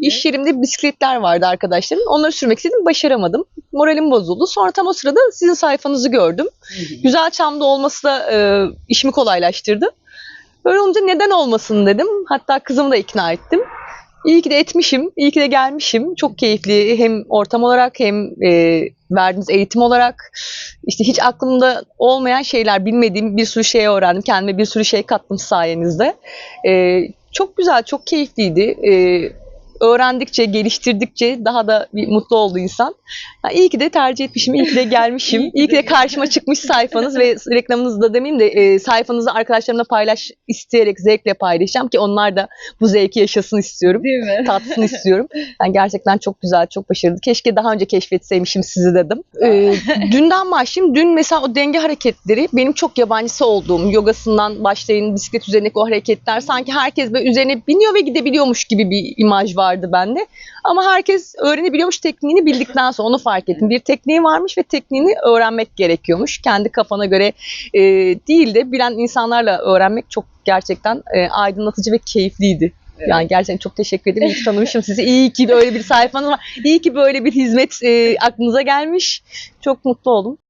İş yerimde bisikletler vardı arkadaşlarım. Onları sürmek istedim. Başaramadım. Moralim bozuldu. Sonra tam o sırada sizin sayfanızı gördüm. Güzel Çam'da olması da e, işimi kolaylaştırdı. Böyle olunca neden olmasın dedim. Hatta kızımı da ikna ettim. İyi ki de etmişim, iyi ki de gelmişim. Çok keyifli hem ortam olarak hem e, verdiğiniz eğitim olarak. işte hiç aklımda olmayan şeyler, bilmediğim bir sürü şey öğrendim. Kendime bir sürü şey kattım sayenizde. E, çok güzel, çok keyifliydi. E, öğrendikçe, geliştirdikçe daha da bir mutlu oldu insan. Ya iyi ki de tercih etmişim, iyi ki de gelmişim. iyi ki de karşıma çıkmış sayfanız ve reklamınızı da demeyeyim de e, sayfanızı arkadaşlarımla paylaş isteyerek zevkle paylaşacağım ki onlar da bu zevki yaşasın istiyorum. Değil mi? Tatsın istiyorum. Yani gerçekten çok güzel, çok başarılı. Keşke daha önce keşfetseymişim sizi dedim. Ee, dünden başlayayım. Dün mesela o denge hareketleri benim çok yabancısı olduğum, yogasından başlayın bisiklet üzerindeki o hareketler sanki herkes böyle üzerine biniyor ve gidebiliyormuş gibi bir imaj vardı bende. Ama herkes öğrenebiliyormuş tekniğini bildikten sonra onu fark ettim. Bir tekniği varmış ve tekniğini öğrenmek gerekiyormuş. Kendi kafana göre e, değil de bilen insanlarla öğrenmek çok gerçekten e, aydınlatıcı ve keyifliydi. Yani gerçekten çok teşekkür ederim. İyi ki tanımışım sizi. İyi ki böyle bir sayfanız var. İyi ki böyle bir hizmet e, aklınıza gelmiş. Çok mutlu oldum.